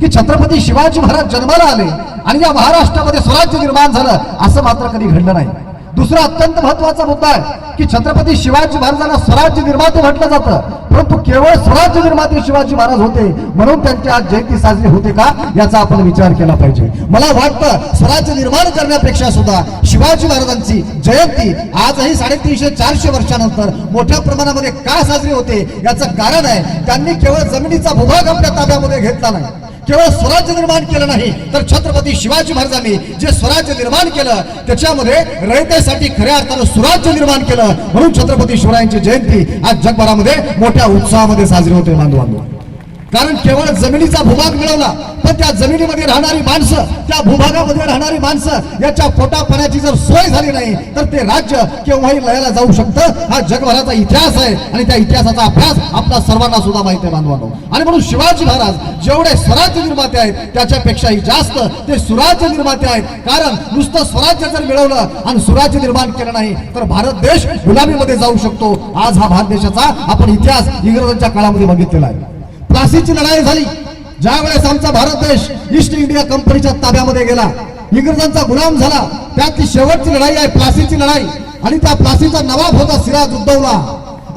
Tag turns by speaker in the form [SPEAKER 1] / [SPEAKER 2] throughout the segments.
[SPEAKER 1] की छत्रपती शिवाजी महाराज जन्माला आले आणि या महाराष्ट्रामध्ये स्वराज्य निर्माण झालं असं मात्र कधी घडलं नाही. दुसरा अत्यंत महत्त्वाचा मुद्दा आहे की छत्रपती शिवाजी महाराजांना स्वराज्य निर्माते म्हटलं जातं परंतु केवळ स्वराज्य निर्माते शिवाजी महाराज होते म्हणून त्यांची आज जयंती साजरी होते का याचा आपण विचार केला पाहिजे. मला वाटतं स्वराज्य निर्माण करण्यापेक्षा सुद्धा शिवाजी महाराजांची जयंती आजही साडेतीनशे चारशे वर्षानंतर मोठ्या प्रमाणामध्ये का साजरी होते याचं कारण आहे त्यांनी केवळ जमिनीचा भूभाग आपल्या ताब्यामध्ये घेतला नाही. केवळ स्वराज्य निर्माण केलं नाही तर छत्रपती शिवाजी महाराजांनी जे स्वराज्य निर्माण केलं त्याच्यामध्ये रयतेसाठी खऱ्या अर्थानं स्वराज्य निर्माण केलं म्हणून छत्रपती शिवरायांची जयंती आज जगभरामध्ये मोठ्या उत्साहामध्ये साजरी होते बांधवांना. कारण केवळ जमिनीचा भूभाग मिळवला पण त्या जमिनीमध्ये राहणारी माणसं त्या भूभागामध्ये राहणारी माणसं याच्या पोटापाण्याची जर सोय झाली नाही तर ते राज्य केव्हाही लयाला जाऊ शकतं. हा जगभराचा इतिहास आहे आणि त्या इतिहासाचा अभ्यास आपला सर्वांना सुद्धा माहिती आहे बांधवांनो. आणि म्हणून शिवाजी महाराज जेवढे स्वराज्य निर्माते आहेत त्याच्यापेक्षाही जास्त ते सुराज्य निर्माते आहेत. कारण नुसतं स्वराज्य जर मिळवलं आणि सुराज्य निर्माण केलं नाही तर भारत देश गुलामीमध्ये जाऊ शकतो. आज हा भारत देशाचा आपण इतिहास इंग्रजांच्या काळामध्ये बघितलेला आहे. प्लासीची लढाई झाली. ज्या वेळेस आमचा भारत देश ईस्ट इंडिया कंपनीच्या ताब्यामध्ये गेला इंग्रजांचा गुलाम झाला त्यातली शेवटची लढाई आहे प्लासीची लढाई. आणि त्या प्लासीचा नवाब होता सिराज उद्धवला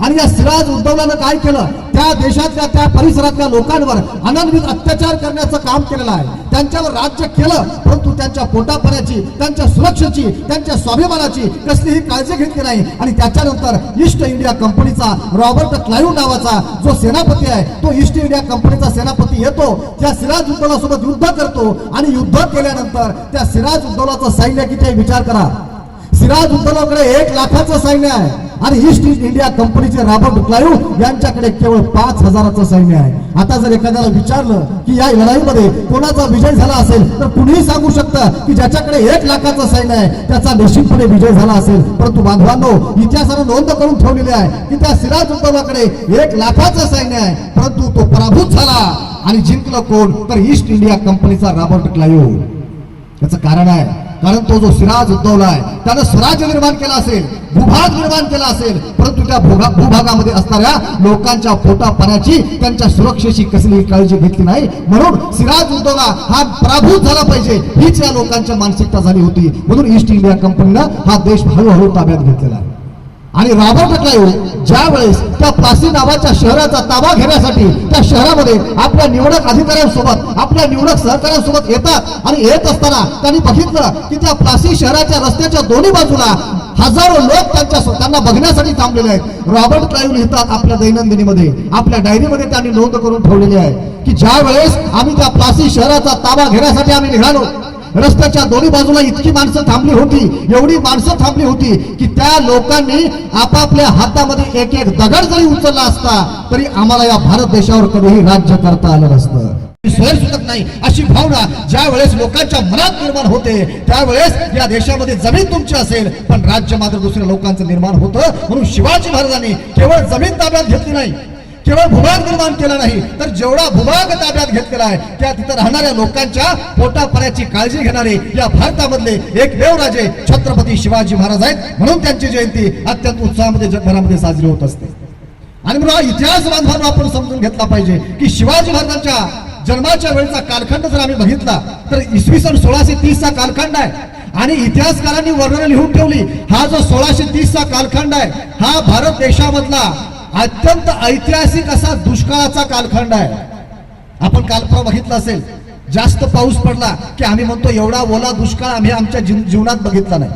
[SPEAKER 1] आणि या सिराज उद्दौलानं काय केलं? त्या देशातल्या त्या परिसरातल्या लोकांवर अनन्वित अत्याचार करण्याचं काम केलेलं आहे. त्यांच्यावर राज्य केलं परंतु त्यांच्या पोटापाण्याची त्यांच्या सुरक्षेची त्यांच्या स्वाभिमानाची कसलीही काळजी घेतली नाही. आणि त्याच्यानंतर ईस्ट इंडिया कंपनीचा रॉबर्ट क्लायू नावाचा जो सेनापती आहे तो ईस्ट इंडिया कंपनीचा सेनापती येतो त्या सिराज उद्दौला सोबत युद्ध करतो. आणि युद्ध केल्यानंतर त्या सिराज उद्दौलाचं सैन्य किती विचार करा. सिराज उद्दौलाकडे एक लाखाचं सैन्य आहे. आणि ईस्ट इंडिया कंपनीचे रॉबर्ट क्लायू यांच्याकडे केवळ पाच हजाराचं सैन्य आहे. आता जर एखाद्याला विचारलं की या लढाईमध्ये कोणाचा विजय झाला असेल तर कुणीही सांगू शकतं की ज्याच्याकडे एक लाखाचं सैन्य आहे त्याचा निश्चितपणे विजय झाला असेल. परंतु बांधवांनो इतिहासानं नोंद करून ठेवलेली आहे की त्या सिराज उद्दौलाकडे एक लाखाचं सैन्य आहे. परंतु तो पराभूत झाला. आणि जिंकलं कोण? तर ईस्ट इंडिया कंपनीचा रॉबर्ट क्लायू. याचं कारण आहे कारण तो जो सिराज उद्धवला आहे त्यानं स्वराज्य निर्माण केला असेल भूभाग निर्माण केला असेल परंतु त्या भूभा भूभागामध्ये असणाऱ्या लोकांच्या पोटा पाण्याची त्यांच्या सुरक्षेची कसलीही काळजी घेतली नाही. म्हणून सिराज उद्धवला हा पराभूत झाला पाहिजे. हीच या लोकांच्या मानसिकता झाली होती. म्हणून ईस्ट इंडिया कंपनीनं हा देश हळूहळू ताब्यात घेतलेला आहे. आणि रॉबर्ट क्लायू ज्या वेळेस त्या प्लासी नावाच्या शहराचा ताबा घेण्यासाठी त्या शहरामध्ये आपल्या निवडक अधिकाऱ्यांसोबत आपल्या निवडक सहकाऱ्यांसोबत येतात आणि येत असताना त्यांनी बघितलं की त्या प्लासी शहराच्या रस्त्याच्या दोन्ही बाजूला हजारो लोक त्यांच्या त्यांना बघण्यासाठी थांबलेले आहेत. रॉबर्ट क्लाईव्ह लिहितात आपल्या दैनंदिनीमध्ये. आपल्या डायरीमध्ये त्यांनी नोंद करून ठेवलेली आहे की ज्या वेळेस आम्ही त्या प्लासी शहराचा ताबा घेण्यासाठी आम्ही निघालो रस्त्याच्या दोन्ही बाजूला इतकी माणसं थांबली होती एवढी माणसं थांबली होती की त्या लोकांनी आपापल्या हातामध्ये एक एक दगड जरी उचलला असता तरी आम्हाला या भारत देशावर कधीही राज्य करता आलं नसतं. सुटत नाही. अशी भावना ज्या वेळेस लोकांच्या मनात निर्माण होते त्यावेळेस या देशामध्ये जमीन तुमची असेल पण राज्य मात्र दुसऱ्या लोकांचं निर्माण होतं. म्हणून शिवाजी महाराजांनी केवळ जमीन ताब्यात घेतली नाही केवळ भूभाग निर्माण केला नाही तर जेवढा भूभाग ताब्यात घेतलेला आहे त्या तिथं राहणाऱ्या लोकांच्या पोटापाण्याची काळजी घेणारे या भारतामधले एकमेव राजे छत्रपती शिवाजी महाराज आहेत. म्हणून त्यांची जयंती अत्यंत उत्साहामध्ये जगभरामध्ये साजरी होत असते. आणि म्हणून हा इतिहास बांधवांना आपण समजून घेतला पाहिजे की शिवाजी महाराजांच्या जन्माच्या वेळेचा कालखंड जर आम्ही बघितला तर इसवी सन सोळाशे तीसचा कालखंड आहे. आणि इतिहासकारांनी वर्णन लिहून ठेवली हा जो सोळाशे तीसचा कालखंड आहे हा भारत देशामधला अत्यंत ऐतिहासिक असा दुष्काळाचा कालखंड आहे. आपण काल बघितला असेल जास्त पाऊस पडला की आम्ही म्हणतो एवढा ओला दुष्काळ आम्ही आमच्या जीव- जीवनात बघितला नाही.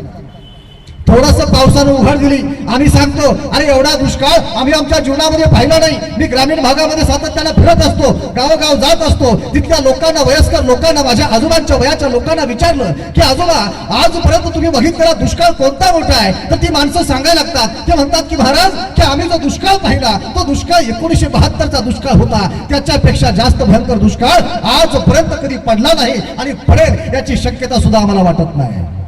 [SPEAKER 1] थोडस पावसानं उघड दिली. आम्ही सांगतो अरे एवढा दुष्काळ आम्ही आमच्या जीवनामध्ये पाहिला नाही. मी ग्रामीण भागामध्ये सातत्याला फिरत असतो गावोगाव जात असतो. तिथल्या लोकांना वयस्कर लोकांना माझ्या आजोबांच्या वयाच्या लोकांना विचारलं की आजोबा आजपर्यंत तुम्ही बघितलेला दुष्काळ कोणता मोठा आहे? तर ती माणसं सांगायला लागतात. ते म्हणतात की महाराज की आम्ही जो दुष्काळ पाहिला तो दुष्काळ एकोणीशे बहात्तरचा दुष्काळ होता. त्याच्यापेक्षा जास्त भयंकर दुष्काळ आजपर्यंत कधी पडला नाही आणि पडेल याची शक्यता सुद्धा आम्हाला वाटत नाही.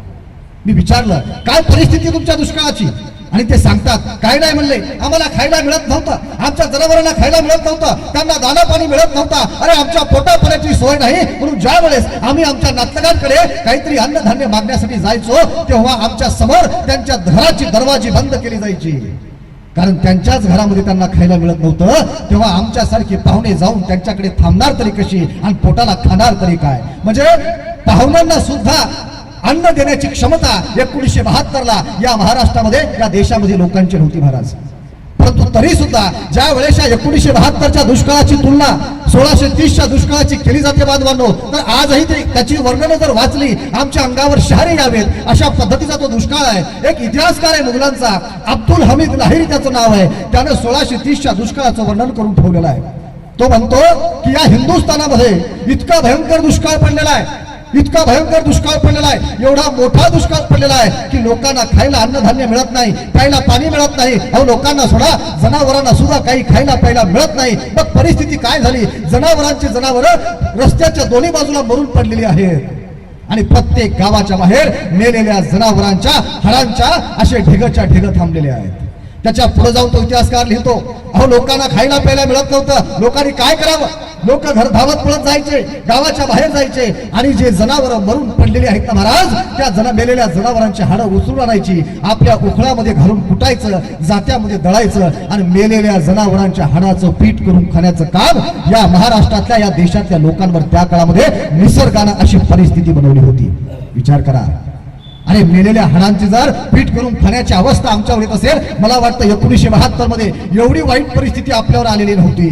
[SPEAKER 1] मी विचारलं काय परिस्थिती तुमच्या दुष्काळाची? आणि ते सांगतात काय नाही म्हणले. आम्हाला खायला मिळत नव्हतं. आमच्या जनावरांना खायला मिळत नव्हतं. त्यांना दाना पाणी मिळत नव्हता. अरे आमच्या पोटापाण्याची सोय नाही. म्हणून ज्या वेळेस आम्ही आमच्या नातलगांकडे काहीतरी अन्नधान्य मागण्यासाठी जायचो तेव्हा आमच्यासमोर त्यांच्या घराची दरवाजी बंद केली जायची. कारण त्यांच्याच घरामध्ये त्यांना खायला मिळत नव्हतं. तेव्हा आमच्यासारखे पाहुणे जाऊन त्यांच्याकडे थांबणार तरी कशी? आणि पोटाला खाणार तरी काय? म्हणजे पाहुण्यांना सुद्धा अन्न देण्याची क्षमता एकोणीसशे बहात्तरला या महाराष्ट्रामध्ये या देशामध्ये लोकांची नव्हती महाराज. परंतु तरी सुद्धा ज्या वेळेस एकोणीसशे बहात्तरच्या दुष्काळाची तुलना सोळाशे तीसच्या दुष्काळाची केली जाते बांधवांनो तर आजही ते त्याची वर्णनं जर वाचली आमच्या अंगावर शहारे यावेत. अशा पद्धतीचा तो दुष्काळ आहे. एक इतिहासकार आहे मुघलांचा अब्दुल हमीद लाहिरी त्याचं नाव आहे. त्यानं सोळाशे तीसच्या दुष्काळाचं वर्णन करून ठेवलेलं आहे. तो म्हणतो की या हिंदुस्थानामध्ये इतका भयंकर दुष्काळ पडलेला आहे. इतका भयंकर दुष्काळ पडलेला आहे. एवढा मोठा दुष्काळ पडलेला आहे की लोकांना खायला अन्नधान्य मिळत नाही प्यायला पाणी मिळत नाही. अहो लोकांना सोडा जनावरांना सुद्धा काही खायला प्यायला मिळत नाही. मग परिस्थिती काय झाली? जनावरांची जनावर रस्त्याच्या दोन्ही बाजूला मरून पडलेली आहेत. आणि प्रत्येक गावाच्या बाहेर मेलेल्या जनावरांच्या हरांच्या असे ढिगच्या ढिग थांबलेले आहेत. त्याच्या पुढे जाऊन तो इतिहासकार लिहितो. अहो लोकांना खायला प्यायला मिळत नव्हतं. लोकांनी काय करावं? लोक घर धावत पळत जायचे गावाच्या बाहेर जायचे आणि जे जनावर मरून पडलेली आहेत ना महाराज त्या जना मेलेल्या जनावरांची हाडं उचलून आणायची आपल्या उखळामध्ये घालून कुटायचं जात्यामध्ये दळायचं आणि मेलेल्या जनावरांच्या हाडाचं पीठ करून खाण्याचं काम या महाराष्ट्रातल्या या देशातल्या लोकांवर त्या काळामध्ये निसर्गानं अशी परिस्थिती बनवली होती. विचार करा. आणि मेलेल्या हाडांची जर पीठ करून खाण्याची अवस्था आमच्यावर येत असेल मला वाटतं एकोणीसशे बहात्तरमध्ये एवढी वाईट परिस्थिती आपल्यावर आलेली नव्हती.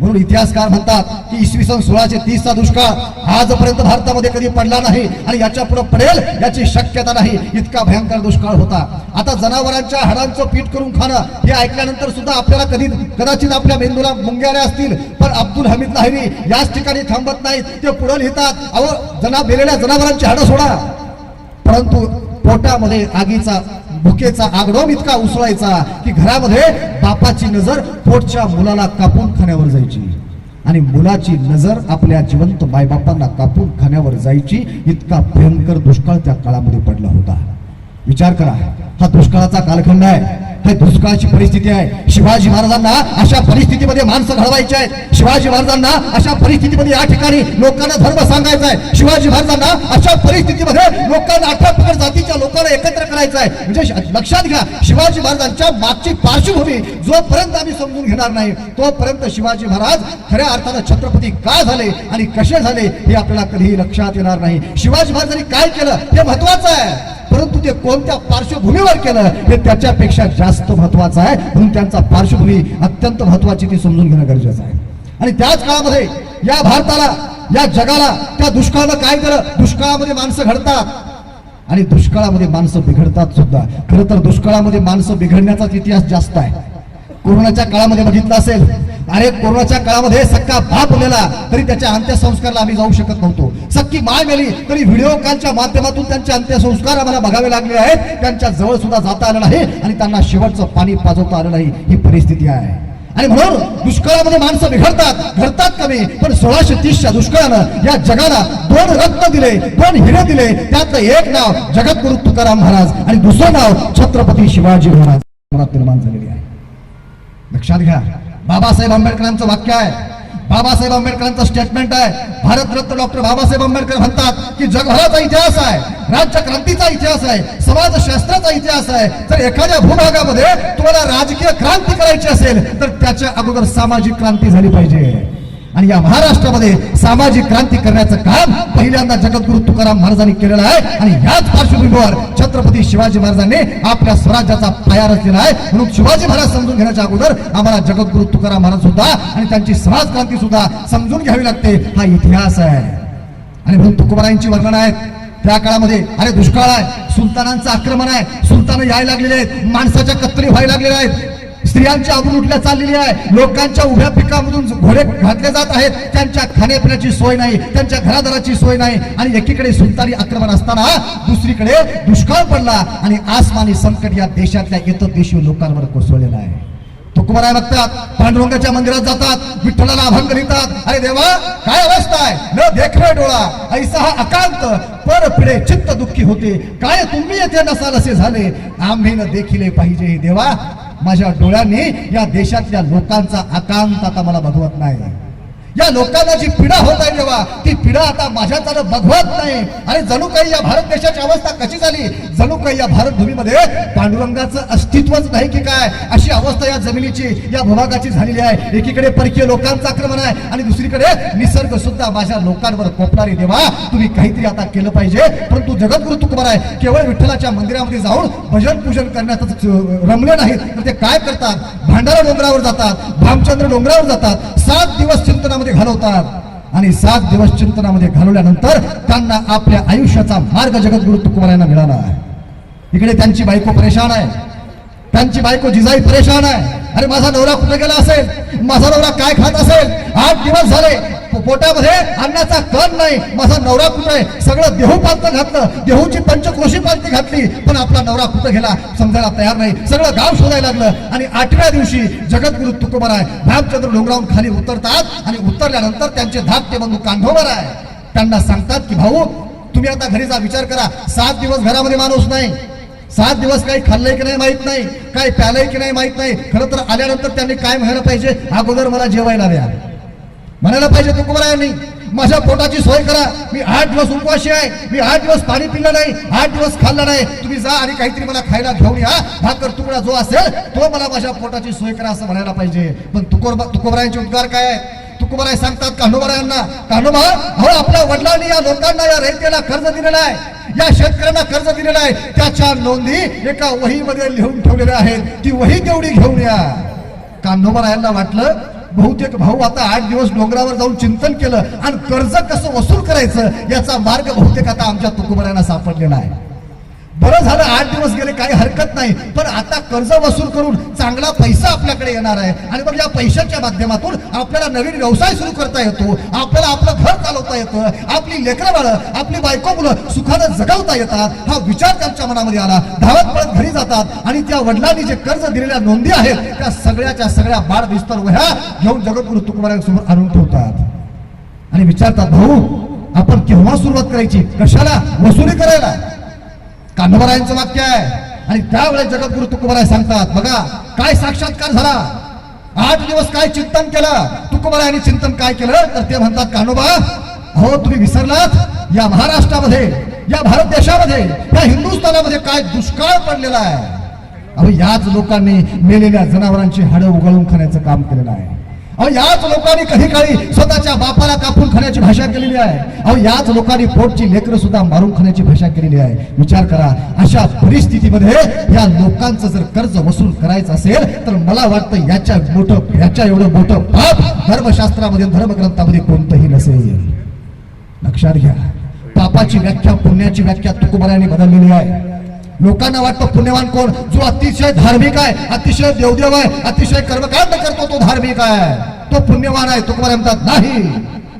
[SPEAKER 1] म्हणून इतिहासकार म्हणतात की इसवी सन सोळाशे तीसचा दुष्काळ आजपर्यंत भारतामध्ये कधी पडला नाही आणि याच्यापुढे पडेल याची शक्यता नाही. इतका भयंकर दुष्काळ होता. आता जनावरांच्या हाडांचं पीठ करून खाणं हे ऐकल्यानंतर सुद्धा आपल्याला कधी कदाचित आपल्या मेंदूला मुंग्याऱ्या असतील पण अब्दुल हमीद लाहिरी याच ठिकाणी थांबत नाहीत. ते पुढे लिहितात अहो जना मेलेल्या जनावरांची हाडं सोडा. परंतु पोटामध्ये आगीचा भुकेचा आगडोम इतका उसळायचा की घरामध्ये बापाची नजर पोटच्या मुलाला कापून खाण्यावर जायची. आणि मुलाची नजर आपल्या जिवंत मायबापांना कापून खाण्यावर जायची इतका भयंकर दुष्काळ त्या काळामध्ये पडला होता. विचार करा. हा दुष्काळाचा कालखंड आहे. हे दुष्काळाची परिस्थिती आहे. शिवाजी महाराजांना अशा परिस्थितीमध्ये माणसं घडवायची आहेत. शिवाजी महाराजांना अशा परिस्थितीमध्ये या ठिकाणी लोकांना धर्म सांगायचा आहे. शिवाजी महाराजांना अशा परिस्थितीमध्ये लोकांना अठरा जातीच्या लोकांना एकत्र करायचं आहे. म्हणजे लक्षात घ्या शिवाजी महाराजांच्या मागची पार्श्वभूमी जोपर्यंत आम्ही समजून घेणार नाही तोपर्यंत शिवाजी महाराज खऱ्या अर्थानं छत्रपती का झाले आणि कसे झाले हे आपल्याला कधीही लक्षात येणार नाही. शिवाजी महाराजांनी काय केलं हे महत्वाचं आहे. परंतु ते कोणत्या पार्श्वभूमीवर केलं हे त्याच्यापेक्षा जास्त महत्वाचं आहे. म्हणून त्यांचा पार्श्वभूमी अत्यंत महत्वाची ती समजून घेणं गरजेचं आहे. आणि त्याच काळामध्ये या भारताला या जगाला त्या दुष्काळानं काय केलं? दुष्काळामध्ये माणसं घडतात. आणि दुष्काळामध्ये माणसं बिघडतात सुद्धा. खरं तर दुष्काळामध्ये माणसं बिघडण्याचाच इतिहास जास्त आहे. कोरोनाच्या काळामध्ये बघितलं असेल अरे कोरोनाच्या काळामध्ये सक्का बाप उलेला तरी त्याच्या अंत्यसंस्काराला आम्ही जाऊ शकत नव्हतो. सक्की माय मेली तरी व्हिडिओ कॉलच्या माध्यमातून त्यांचे अंत्यसंस्कार आम्हाला बघावे लागले आहेत. त्यांच्या जवळ सुद्धा जाता आलं नाही आणि त्यांना शेवटचं पाणी पाजवता आलं नाही. ही परिस्थिती आहे. आणि म्हणून दुष्काळामध्ये माणसं बिघडतात घडतात कमी पण सोळाशे तीसच्या दुष्काळानं या जगाला दोन रत्न दिले दोन हिरे दिले. त्यातलं एक नाव जगद्गुरु तुकाराम महाराज आणि दुसरं नाव छत्रपती शिवाजी महाराज. निर्माण झालेली आहे. लक्षात घ्या. बाबासाहेब आंबेडकरांचं वाक्य आहे. बाबासाहेब आंबेडकरांचं स्टेटमेंट आहे. भारतरत्न डॉक्टर बाबासाहेब आंबेडकर म्हणतात की जगभराचा इतिहास आहे राज्य क्रांतीचा इतिहास आहे समाजशास्त्राचा इतिहास आहे. तर एखाद्या भूभागामध्ये तुम्हाला राजकीय क्रांती करायची असेल तर त्याच्या अगोदर सामाजिक क्रांती झाली पाहिजे. आणि या महाराष्ट्रामध्ये सामाजिक क्रांती करण्याचं काम पहिल्यांदा जगद्गुरु तुकाराम महाराजांनी केलेलं आहे. आणि याच पार्श्वभूमीवर छत्रपती शिवाजी महाराजांनी आपल्या स्वराज्याचा पाया रचलेला आहे. म्हणून शिवाजी महाराज समजून घेण्याच्या अगोदर आम्हाला जगद्गुरु तुकाराम महाराज सुद्धा आणि त्यांची समाज क्रांती सुद्धा समजून घ्यावी लागते. हा इतिहास आहे. आणि म्हणून तुकोबारायांची वर्णन आहेत. त्या काळामध्ये अरे दुष्काळ आहे. सुलतानांचं आक्रमण आहे. सुलतान यायला लागलेले आहेत. माणसाच्या कत्तरी व्हायला लागलेल्या आहेत. स्त्रियांची आवड उठल्या चाललेली आहे. लोकांच्या उभ्या पिकामधून घोडे घातले जात आहेत. त्यांच्या खाण्यापिण्याची सोय नाही. त्यांच्या घरादाराची सोय नाही. आणि एकीकडे सुलतानी आक्रमण असताना दुसरीकडे दुष्काळ पडला. आणि आसमानी संकट या देशातल्या इतर देशी लोकांवर कोसळलेला आहे. तुकुमाराय बघतात. पांडुरंगाच्या मंदिरात जातात. विठ्ठलाला अभंग लिहितात. अरे देवा काय अवस्था आहे? न देखरे डोळा. ऐसा हा अकांत. पर पिढे चित्त दुःखी होते. काय तुम्ही येथे नसाल असे झाले? आम्ही न देखिले पाहिजे देवा. माझ्या डोळ्यांनी या देशातल्या लोकांचा आकांत आता मला बघवत नाही. या लोकांना जी पीडा होत आहे जेव्हा ती पीडा आता माझ्याकडे बघवत नाही. आणि जणू काही या भारत देशाची अवस्था कशी झाली? जणू काही या भारत भूमीमध्ये पांडुरंगाचं अस्तित्वच नाही की काय? अशी अवस्था या जमिनीची या भूभागाची झालेली आहे. एकीकडे परकीय लोकांचं आक्रमण आहे आणि दुसरीकडे निसर्ग सुद्धा माझ्या लोकांवर कोपणारी. देवा तुम्ही काहीतरी आता केलं पाहिजे. परंतु जगद्गुरु तुकोबर आहे. केवळ विठ्ठलाच्या मंदिरामध्ये जाऊन भजन पूजन करण्यातच रमले नाहीत. तर ते काय करतात? भांडारा डोंगरावर जातात भामचंद्र डोंगरावर जातात. सात दिवस चिंतनामध्ये घालवतात आणि सात दिवस चिंतनामध्ये घालवल्यानंतर त्यांना आपल्या आयुष्याचा मार्ग जगद्गुरु तुकोबारायांना मिळाला आहे. इकडे त्यांची बायको परेशान आहे. त्यांची बायको जिजाई परेशान आहे. अरे माझा नवरा कुठे गेला असेल? माझा नवरा काय खात असेल? आठ दिवस झाले. पोटामध्ये अन्नाचा कण नाही. माझा नवरा कुठं आहे? सगळं देहू पालतं घातलं. देहूची पंचक्रोशी पालती घातली. पण आपला नवरा कुठं गेला? समजायला तयार नाही. सगळं गाव शोधायला लागलं. आणि आठव्या दिवशी जगद्गुरु तुकोबर आहे. भामचंद्र डोंगरावून खाली उतरतात आणि उतरल्यानंतर त्यांचे धाकटे बंधू कांढोबर आहे. त्यांना सांगतात की भाऊ तुम्ही आता घरी जा. विचार करा. सात दिवस घरामध्ये माणूस नाही. सात दिवस काही खाल्लंय की नाही माहीत नाही. काय प्यालंय की नाही माहीत नाही. खरं तर आल्यानंतर त्यांनी काय म्हणायला पाहिजे? अगोदर मला जेवायला द्या. म्हणायला पाहिजे तुकोबरायांनी माझ्या पोटाची सोय करा. मी आठ दिवस उपवाशी आहे मी आठ दिवस पाणी पिलं नाही आठ दिवस खाल्लं नाही. तुम्ही जा आणि काहीतरी मला खायला घेऊन या. भाकर तुकडा जो असेल तो मला माझ्या पोटाची सोय करा असं म्हणायला पाहिजे. पण तुकोर तुकोबरायांचे उद्गार काय आहे? तुकोबराय सांगतात कान्होबरायांना कान्होबा हो आपल्या वडिलांनी या लोकांना या रयतेला कर्ज दिलेलं आहे. या शेतकऱ्यांना कर्ज दिलेलं आहे. त्याच्या नोंदी एका वहीमध्ये लिहून ठेवलेल्या आहेत. ती वही तेवढी घेऊन या. कान्होबरायांना वाटलं बहुतेक भाऊ आता आठ दिवस डोंगरावर जाऊन चिंतन केलं आणि कर्ज कसं वसूल करायचं याचा मार्ग बहुतेक आता आमच्या तुकुबऱ्यांना सापडलेला आहे. बरं झालं आठ दिवस गेले काही हरकत नाही. पण आता कर्ज वसूल करून चांगला पैसा आपल्याकडे येणार आहे. आणि मग या पैशाच्या माध्यमातून आपल्याला नवीन व्यवसाय सुरू करता येतो. आपल्याला आपलं घर चालवता येतं. आपली लेकरं बाळं आपली बायको मुलं सुखानं जगवता येतात. हा विचार त्यांच्या मनामध्ये आला. धावत पळत घरी जातात. आणि त्या वडिलांनी जे कर्ज दिलेल्या नोंदी आहेत त्या सगळ्याच्या सगळ्या बाळ विस्तार वह्या घेऊन जगद्गुरु तुकोबारांसमोर आणून ठेवतात. आणि विचारतात भाऊ आपण केव्हा सुरुवात करायची? कशाला? वसुली करायला? कान्होबरायांचं वाक्य आहे. आणि त्यावेळेस जगद्गुरु तुकोबराय सांगतात बघा काय साक्षात्कार झाला? आठ दिवस काय चिंतन केलं? तुकोबरायांनी चिंतन काय केलं? तर ते म्हणतात कान्होबा हो तुम्ही विसरलात? या महाराष्ट्रामध्ये या भारत देशामध्ये या हिंदुस्थानामध्ये काय दुष्काळ पडलेला आहे? अहो याच लोकांनी मेलेल्या जनावरांची हाडं उगळून खाण्याचं काम केलेलं आहे. अहो याच लोकांनी कधी काळी स्वतःच्या बापाला कापून खाण्याची भाषा केलेली आहे. अहो याच लोकांनी पोटची लेकरं सुद्धा मारून खाण्याची भाषा केलेली आहे. विचार करा अशा परिस्थितीमध्ये या लोकांचं जर कर्ज वसूल करायचं असेल तर मला वाटतं याच्या मोठं याच्या एवढं मोठं पाप धर्मशास्त्रामध्ये धर्मग्रंथामध्ये कोणतंही नसेल. लक्षात घ्या. पापाची व्याख्या पुण्याची व्याख्या तुकोबराने बदललेली आहे. लोकांना वाटतो पुण्यवान कोण? जो अतिशय धार्मिक आहे अतिशय देवदेव आहे अतिशय कर्मकांड करतो तो धार्मिक आहे. तो पुण्यवान आहे तुकोबारा म्हणतात नाही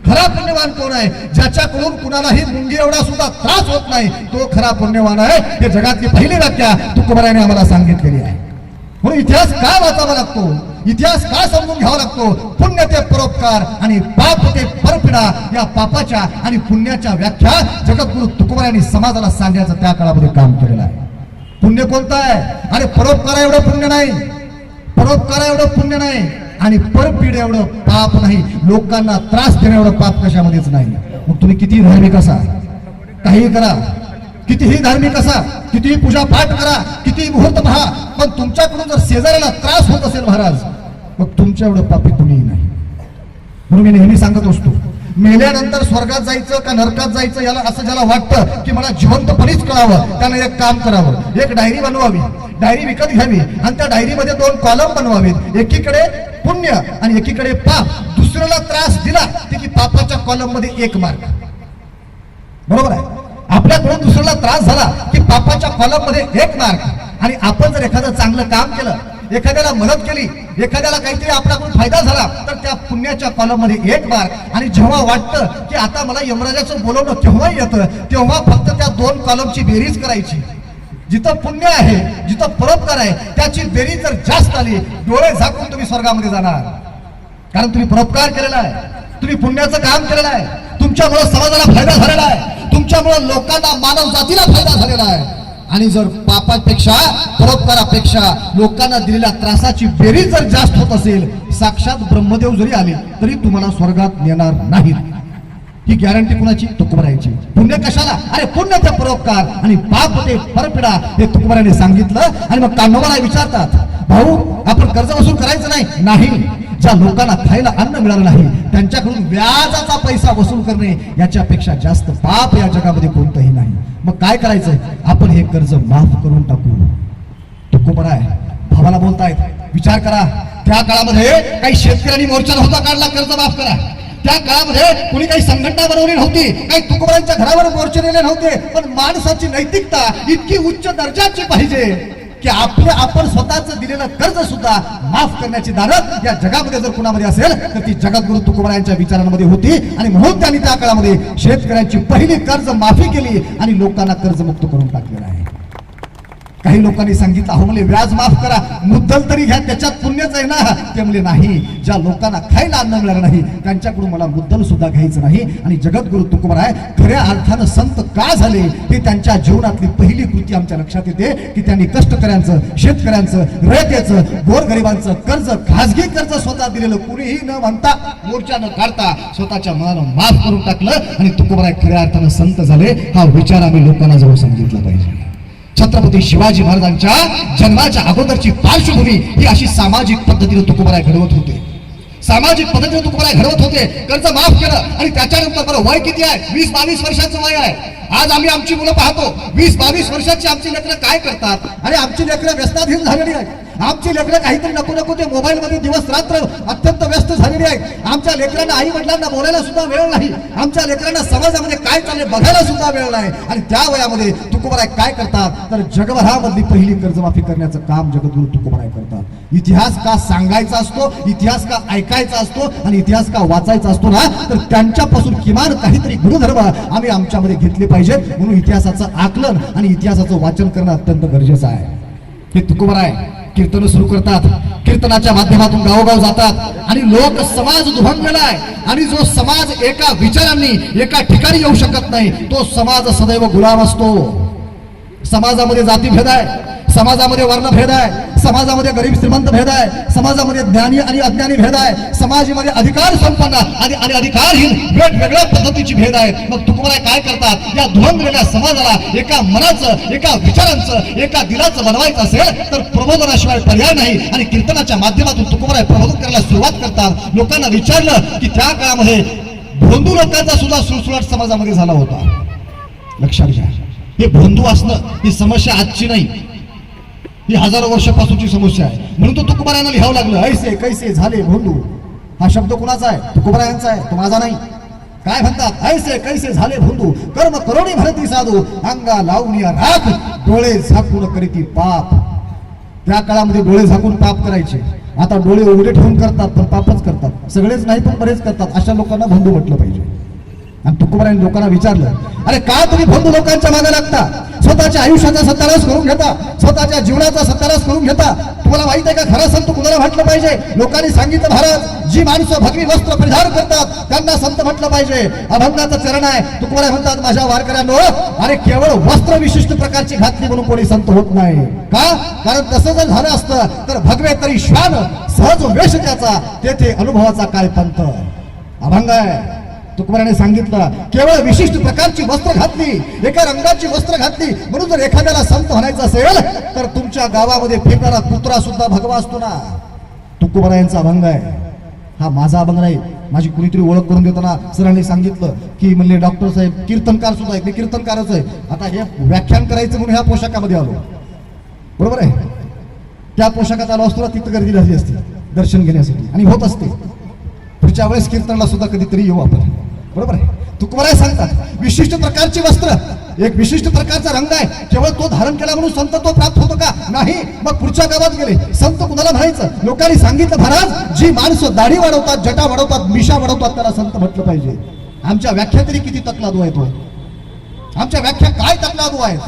[SPEAKER 1] खरा पुण्यवान कोण आहे? ज्याच्याकडून कुणालाही मुंगी एवढा सुद्धा त्रास होत नाही तो खरा पुण्यवान आहे. हे जगातली पहिली व्याख्या तुकोबाराने आम्हाला सांगितलेली आहे. म्हणून इतिहास का वाचावा लागतो? इतिहास का समजून घ्यावा लागतो? पुण्य ते परोपकार आणि पाप ते परपिडा या पापाच्या आणि पुण्याच्या व्याख्या जगद्गुरु तुकोबा यांनी समाजाला सांगण्याचं त्या काळामध्ये काम केलेलं आहे. पुण्य कोणतं आहे? अरे परोपकारा एवढं पुण्य नाही. परोपकारा एवढं पुण्य नाही. आणि परपीड एवढं पाप नाही. लोकांना त्रास देणं एवढं पाप कशामध्येच नाही. मग तुम्ही किती धार्मिक असा काहीही करा. कितीही धार्मिक असा कितीही पूजा पाठ करा कितीही मुहूर्त पहा. पण तुमच्याकडून जर शेजाऱ्याला त्रास होत असेल महाराज मग तुमच्या एवढं पापी कुणीही नाही. म्हणून मी नेहमी सांगत असतो मेल्यानंतर स्वर्गात जायचं का नरकात जायचं याला असं ज्याला वाटतं की मला जिवंतपणीच कळावं त्यानं एक काम करावं. एक डायरी बनवावी. डायरी विकत घ्यावी आणि त्या डायरीमध्ये दोन कॉलम बनवावेत. एकीकडे पुण्य आणि एकीकडे पाप. दुसऱ्याला त्रास दिला की पापाच्या कॉलममध्ये एक मार्क बरोबर आहे? आपल्याकडून दुसऱ्याला त्रास झाला की पापाच्या कॉलममध्ये एक मार्क आणि आपण जर एखादं चांगलं काम केलं एखाद्याला मदत केली एखाद्याला काहीतरी आपल्याकडून फायदा झाला तर त्या पुण्याच्या कॉलममध्ये एक बार. आणि जेव्हा वाटतं की आता मला यमराजाचं बोलवणं केव्हा येतं तेव्हा फक्त त्या दोन कॉलमची बेरीज करायची. जिथं पुण्य आहे जिथं परोपकार आहे त्याची बेरीज जर जास्त आली डोळे झाकून तुम्ही स्वर्गामध्ये जाणार. कारण तुम्ही परोपकार केलेला आहे. तुम्ही पुण्याचं काम केलेलं आहे. तुमच्यामुळे समाजाला फायदा झालेला आहे. तुमच्यामुळे लोकांना मानव जातीला फायदा झालेला आहे. आणि जर पापापेक्षा परोपकारापेक्षा लोकांना दिलेल्या त्रासाची बेरीज जर जास्त होत असेल साक्षात ब्रह्मदेव जरी आले तरी तुम्हाला स्वर्गात नेणार नाहीत. ही गॅरंटी कुणाची? तुकबरायची. पुण्य कशाला? अरे पुण्य ते परोपकार आणि पाप ते परपिडा हे तुकोबराने सांगितलं आणि मग कान्होबाला विचारतात भाऊ आपण कर्ज वसूल करायचं नाही. नाही. ज्या लोकांना खायला अन्न मिळालं नाही त्यांच्याकडून व्याजाचा पैसा वसूल करणे याच्यापेक्षा जास्त पाप या जगामध्ये कोणतंही नाही. मग काय करायचं आपण हे कर्ज माफ करून टाकू. तुकोबरा आहे भावाला बोलतायत विचार करा. त्या काळामध्ये काही शेतकऱ्यांनी मोर्चा नव्हता काढला कर्ज माफ करा. त्या काळामध्ये कुणी काही संघटना बनवली नव्हती काही तुकोबरांच्या घरावर मोर्चे नेले नव्हते पण माणसाची नैतिकता इतकी उच्च दर्जाची पाहिजे. की आपले आपण स्वतःच दिलेलं कर्ज सुद्धा माफ करण्याची दारत या जगामध्ये जर कुणामध्ये असेल तर ती जगद्गुरु तुकोबरा यांच्या विचारांमध्ये होती. आणि म्हणून त्यांनी त्या काळामध्ये शेतकऱ्यांची पहिली कर्ज माफी केली आणि लोकांना कर्जमुक्त करून टाकलेलं आहे. काही लोकांनी सांगितलं अहो म्हणजे व्याज माफ करा मुद्दल तरी घ्या त्याच्यात पुण्यच आहे ना. ते म्हणजे नाही ज्या लोकांना खायला अन्न मिळालं नाही त्यांच्याकडून मला मुद्दल सुद्धा घ्यायचं नाही आणि जगद्गुरु तुकुमार आहे खऱ्या अर्थानं संत का झाले? हे त्यांच्या जीवनातली पहिली कृती आमच्या लक्षात येते की त्यांनी कष्टकऱ्यांचं शेतकऱ्यांचं रयतेचं गोरगरिबांचं कर्ज खाजगी कर्ज स्वतः दिलेलं कुणीही न म्हणता मोर्चा न काढता स्वतःच्या मनानं माफ करून टाकलं आणि तुकोबराय खऱ्या अर्थानं संत झाले. हा विचार आम्ही लोकांना जवळ सांगितला पाहिजे. छत्रपती शिवाजी महाराजांच्या जन्माच्या अगोदरची पार्श्वभूमी ही अशी सामाजिक पद्धतीने तुकोबराय घडवत होते. सामाजिक पद्धतीने तुकोबराय घडवत होते. कर्ज माफ केलं. आणि त्याच्यानंतर बरं वय किती आहे? वीस बावीस वर्षाचं वय आहे. आज आम्ही आमची मुलं पाहतो. वीस बावीस वर्षाची आमची लेकरं काय करतात? आणि आमची लेकरं व्यस्ताधीन झालेली आहे आमची लेकरं काहीतरी नको नको ते मोबाईल मध्ये दिवस रात्र अत्यंत व्यस्त झालेली आहे आमच्या लेकरांना आई वडिलांना बोलायला सुद्धा वेळ नाही. आमच्या लेकरांना समाजामध्ये काय चालले बघायला सुद्धा वेळ नाही. आणि त्या वयामध्ये तुकोबराय काय करतात? तर जगभरामधली पहिली कर्जमाफी करण्याचं काम जगद्गुरु तुकोबराय करतात. इतिहास का सांगायचा असतो इतिहास का ऐकायचा असतो आणि इतिहास का वाचायचा असतो ना तर त्यांच्यापासून किमान काहीतरी गुणधर्म आम्ही आमच्यामध्ये घेतले पाहिजेत म्हणून इतिहासाचं आकलन आणि इतिहासाचं वाचन करणं अत्यंत गरजेचं आहे. हे तुकोबराय कीर्तन सुरू करतात. कीर्तनाच्या माध्यमातून गावोगाव जातात आणि लोक समाज दुभंगलाय आणि जो समाज एका विचारांनी एका ठिकाणी येऊ शकत नाही तो समाज सदैव गुलाम असतो. समाजामध्ये जातीभेद आहे. समाजामध्ये वर्णभेद आहे समाजामध्ये गरीब श्रीमंत भेद आहे समाजामध्ये ज्ञानी आणि अज्ञानी भेद आहे समाजामध्ये अधिकार संपन्न आणि आणि अधिकारहीन वेगवेगळ्या पद्धतीची भेद आहे मग तुकोबराय काय करतात? या धुवंगलेल्या समाजाला एका मनाचं एका विचारांचं एका दिलाचं बनवायचं असेल तर प्रबोधनाशिवाय पर्याय नाही. आणि कीर्तनाच्या माध्यमातून तुकोबराय प्रबोधन करायला सुरुवात करतात. लोकांना विचारलं की त्या काळामध्ये भोंदू लोकांचा सुद्धा सुळसुळाट समाजामध्ये झाला होता. लक्षात घ्या. हे भोंदू असणं ही समस्या आजची नाही. ही हजारो वर्षापासूनची समस्या आहे. म्हणून तो तुकोबारायांना लिहावं लागलं ऐसे कैसे झाले भोंदू. हा शब्द कुणाचा आहे? तुकोबारायांचा आहे. तो माझा नाही. काय म्हणतात? ऐसे कैसे झाले भोंडू कर्म करोणी भरती साधू. अंगा लावून या राख. डोळे झाकून करीती पाप. त्या काळामध्ये डोळे झाकून पाप करायचे. आता डोळे उघडे ठेवून करतात पण पापच करतात. सगळेच नाही पण बरेच करतात. अशा लोकांना भोंडू म्हटलं पाहिजे. आणि तुकोबराने लोकांना विचारलं अरे का तुम्ही बंधू लोकांच्या मागे लागता? स्वतःच्या आयुष्याचा सत्यानाश करून घेता स्वतःच्या जीवनाचा सत्यानाश करून घेता. तुम्हाला माहीत आहे का खरा संत कुणाला म्हटलं पाहिजे? लोकांनी सांगितलं महाराज जी माणसं भगवी वस्त्र परिधान करतात त्यांना संत म्हटलं पाहिजे. अभंगाचं चरण आहे. तुकोबरा म्हणतात माझ्या वारकऱ्यांनो अरे केवळ वस्त्र विशिष्ट प्रकारची घातली म्हणून कोणी संत होत नाही. का? कारण तसं जर झालं असतं तर भगवे तरी श्वान सहज वेश त्याचा तेथे अनुभवाचा काय पंत? अभंग आहे. तुकोबाराने सांगितलं केवळ विशिष्ट प्रकारची वस्त्र घातली एका रंगाची वस्त्र घातली म्हणून जर एखाद्याला संत म्हणायचं असेल तर तुमच्या गावामध्ये फिरणारा कुत्रा सुद्धा भगवा असतो ना. तुकोबारा यांचा अभंग आहे. हा माझा अभंग नाही. माझी कुणीतरी ओळख करून देताना सरांनी सांगितलं की म्हणले डॉक्टर साहेब कीर्तनकार सुद्धा आहे मी कीर्तनकारच आहे. आता हे व्याख्यान करायचं म्हणून ह्या पोशाखामध्ये आलो. बरोबर आहे? त्या पोशाखात आलो असतो ना तिथं गर्दी झाली असते दर्शन घेण्यासाठी. आणि होत असते. पुढच्या वेळेस कीर्तनला सुद्धा कधीतरी येऊ आपण. बरोबर आहे? तुकोबराय सांगतात विशिष्ट प्रकारची वस्त्र एक विशिष्ट प्रकारचा रंग आहे केवळ तो धारण केला म्हणून संत तो प्राप्त होतो का? नाही मग पुढच्या गावात गेले. संत कुणाला म्हणायचं? लोकांनी सांगितलं महाराज जी माणसं दाढी वाढवतात जटा वाढवतात मिशा वाढवतात त्याला संत म्हटलं पाहिजे. आमच्या व्याख्या तरी किती तकलादू आहे तो हो? आमच्या व्याख्या काय तकलादू आहेत?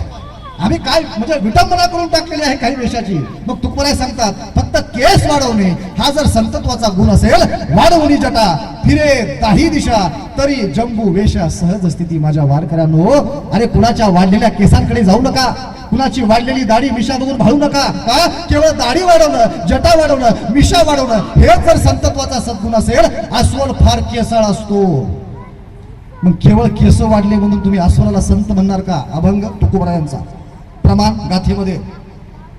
[SPEAKER 1] आम्ही काय म्हणजे विटंबना करून टाकलेली आहे काही वेशाची. मग तुकोबाराय सांगतात फक्त केस वाढवणे हा जर संतत्वाचा गुण असेल वाढवणी जटा फिरे दाही दिशा तरी जंबू वेशा सहज स्थिती माझ्या वारकऱ्यांनो. अरे कुणाच्या वाढलेल्या केसांकडे जाऊ नका. कुणाची वाढलेली दाढी मिशा बघून भाळू नका. का? केवळ दाढी वाढवणं जटा वाढवणं मिशा वाढवणं हे जर संतत्वाचा सद्गुण असेल अस्वल फार केसाळ असतो. मग केवळ केस वाढले म्हणून तुम्ही अस्वलाला संत म्हणणार का? अभंग तुकोबरायांचा. प्रमाण गाथेमध्ये.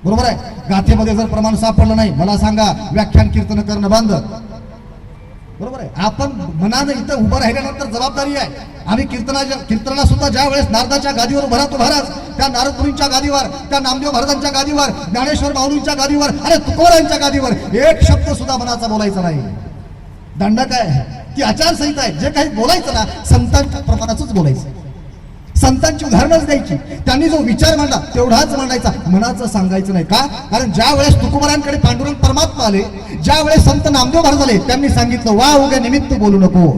[SPEAKER 1] बरोबर आहे? गाथेमध्ये जर प्रमाण सापडलं नाही मला सांगा व्याख्यान कीर्तन करणं बंद. बरोबर आहे? आपण मनानं इथं उभं राहिल्यानंतर जबाबदारी आहे. आम्ही कीर्तनाच्या कीर्तनाला सुद्धा ज्या वेळेस नारदाच्या गादीवर उभा राहतो महाराज त्या नारदपुरींच्या गादीवर त्या नामदेव महाराजांच्या गादीवर ज्ञानेश्वर माऊलींच्या गादीवर अरे तुकोरांच्या गादीवर एक शब्द सुद्धा मनाचा बोलायचा नाही. दंड काय आहे? ती आचारसंहिता आहे. जे काही बोलायचं ना संतांच्या प्रमाणाचंच बोलायचं. संतांची उदाहरणच द्यायची. त्यांनी जो विचार मांडला तेवढाच मांडायचा. मनाचं सांगायचं नाही का? कारण ज्या वेळेस तुकोबरांकडे पांडुरंग परमात्मा आले ज्या वेळेस संत नामदेव महाराज आले त्यांनी सांगितलं वा उद्या निमित्त बोलू नको.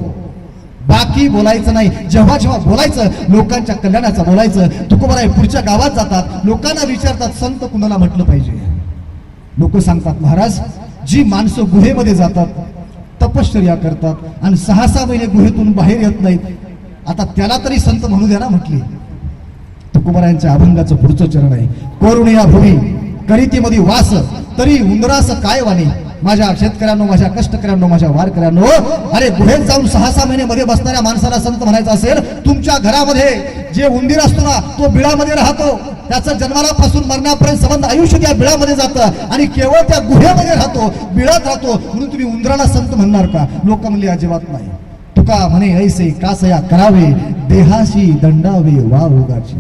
[SPEAKER 1] बाकी बोलायचं नाही. जेव्हा जेव्हा बोलायचं लोकांच्या कल्याणाचं बोलायचं तुकोबराय पुढच्या गावात जातात. लोकांना विचारतात संत कुणाला म्हटलं पाहिजे? लोक सांगतात महाराज जी माणसं गुहेमध्ये जातात तपश्चर्या करतात आणि सहा सहा महिने गुहेतून बाहेर येत नाहीत आता त्याला तरी संत म्हणू द्या ना म्हटली. तुकुमारायांच्या अभंगाचं पुढचं चरण आहे. कोरुणिया भूमी करीतीमध्ये वास तरी उंदरास काय वाणी? माझ्या शेतकऱ्यांनो माझ्या कष्टकऱ्यांनो माझ्या वारकऱ्यांनो अरे गुहेत जाऊन सहा सहा महिने मध्ये बसणाऱ्या माणसाला संत म्हणायचं असेल तुमच्या घरामध्ये जे उंदीर असतो ना तो बिळामध्ये राहतो. त्याचं जन्मालापासून मरणापर्यंत संबंध आयुष्य त्या बिळामध्ये जातं आणि केवळ त्या गुहेमध्ये राहतो बिळात राहतो. म्हणून तुम्ही उंदराला संत म्हणणार का? लोक म्हणले अजिबात नाही. तुका म्हणे ऐसे कासया करावे देहाशी दंडावे वा उगाची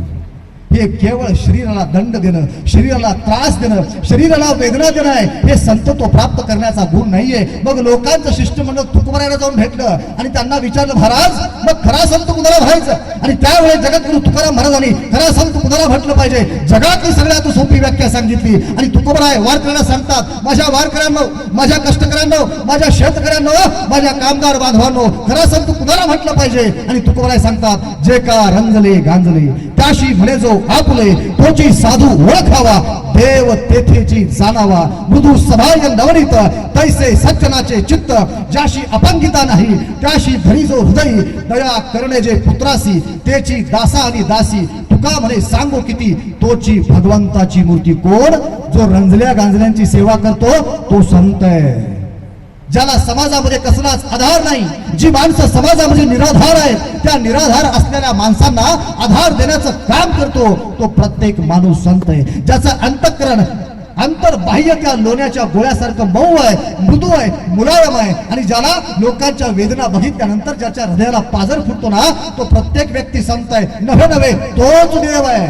[SPEAKER 1] हे केवळ शरीराला दंड देणं शरीराला त्रास देणं शरीराला वेदना देणं आहे हे तो प्राप्त करण्याचा गुण नाहीये. मग लोकांचं शिष्टमंडळ तुकोबरायला जाऊन भेटलं आणि त्यांना विचारलं महाराज मग खरा संत कुणाला व्हायचं आणि त्यावेळेस जगद्गुरु तुकाराम महाराजांनी खरा संत कुणाला म्हटलं पाहिजे? जगातली सगळ्यात सोपी व्याख्या सांगितली. आणि तुकोबराय वारकऱ्यांना सांगतात माझ्या वारकऱ्यांनो माझ्या कष्टकऱ्यांनो माझ्या शेतकऱ्यांनो माझ्या कामगार बांधवांनो खरा संत कुणाला म्हटलं पाहिजे? आणि तुकोबराय सांगतात जे का रंजले गांजले त्याशी म्हणे जो आपुले तोची साधू ओळखावा देव तेथेची जाणावा. मृदू सभाय नवनीत तैसे सज्जनाचे चित्त ज्याशी अपंगिता नाही त्याशी धरी जो हृदय दया करणे जे पुत्रासी तेची दासा आणि दासी तुका म्हणे सांगो किती तोची भगवंताची मूर्ती कोण? जो रंजल्या गांजल्यांची सेवा करतो तो संत आहे. ज्याला समाजामध्ये कसलाच आधार नाही जी माणसं समाजामध्ये निराधार आहेत त्या निराधार असलेल्या माणसांना आधार देण्याचं काम करतो तो प्रत्येक माणूस संत आहे. ज्याचं अंतकरण अंतर्बाह्य त्या लोण्याच्या गोळ्यासारखं मऊ आहे मृदू आहे मुलायम आहे आणि ज्याला लोकांच्या वेदना बघितल्यानंतर ज्याच्या हृदयाला पाजर फुटतो ना तो प्रत्येक व्यक्ती संत आहे. नव्हे नव्हे तोच देव आहे.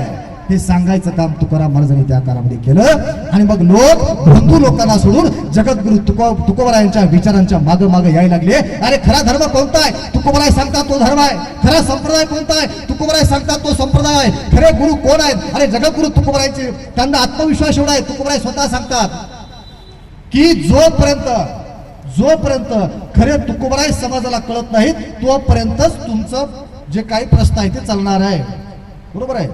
[SPEAKER 1] हे सांगायचं काम तुकाराम महाराजांनी त्या काळामध्ये केलं. आणि मग लोक बंधू लोकांना सोडून जगद्गुरु तुको तुकोबरायांच्या विचारांच्या माग माग यायला लागले. अरे खरा धर्म कोणता आहे? तुकोबराय सांगतात तो धर्म आहे. खरा संप्रदाय कोणता आहे? तुकोबराय सांगतात तो संप्रदाय आहे. खरे गुरु कोण आहेत? अरे जगद्गुरु तुकोबरायचे त्यांना आत्मविश्वास एवढा आहे तुकोबराय स्वतः सांगतात. की जोपर्यंत जोपर्यंत खरे तुकोबराय समाजाला कळत नाहीत तोपर्यंतच तुमचं जे काही प्रश्न आहे ते चालणार आहे. बरोबर आहे?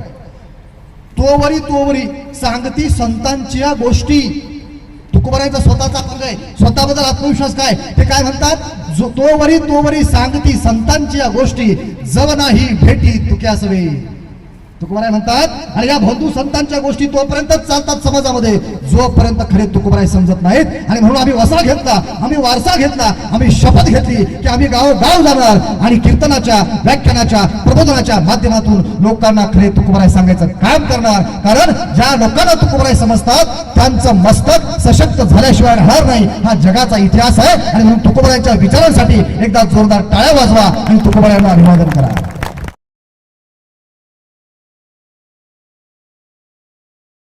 [SPEAKER 1] तोवरी तोवरी सांगती संतांच्या गोष्टी. तुकोबरायचा स्वतःचा पंग आहे. स्वतःबद्दल आत्मविश्वास काय? ते काय म्हणतात? जो तोवरी तोवरी सांगती संतांच्या गोष्टी. जव नाही भेटी तुक्यासवे. तुकोबराय म्हणतात आणि या बंधू संतांच्या गोष्टी तोपर्यंतच चालतात समाजामध्ये. जोपर्यंत खरे तुकोबराय समजत नाहीत आणि म्हणून आम्ही वसा घेतला आम्ही वारसा घेतला आम्ही शपथ घेतली की आम्ही गाव गाव जाणार. आणि कीर्तनाच्या व्याख्यानाच्या प्रबोधनाच्या माध्यमातून लोकांना खरे तुकोबराय सांगायचं काम करणार. कारण ज्या लोकांना तुकोबराय समजतात त्यांचं मस्तक सशक्त झाल्याशिवाय राहणार नाही. हा जगाचा इतिहास आहे. आणि म्हणून तुकोबरायांच्या विचारांसाठी एकदा जोरदार टाळ्या वाजवा आणि तुकोबरायांना अभिवादन करा.